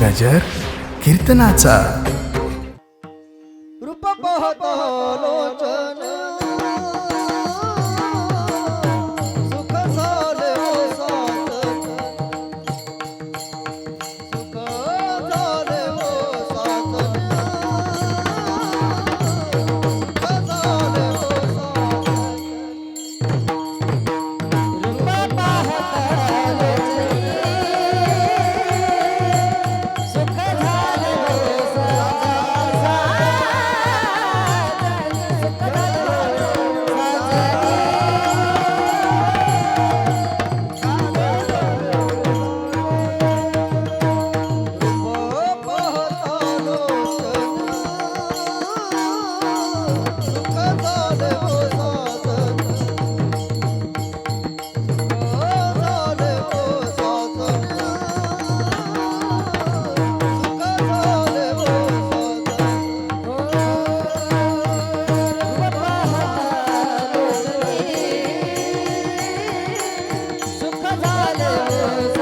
गजर कीर्तनाचा. Yeah.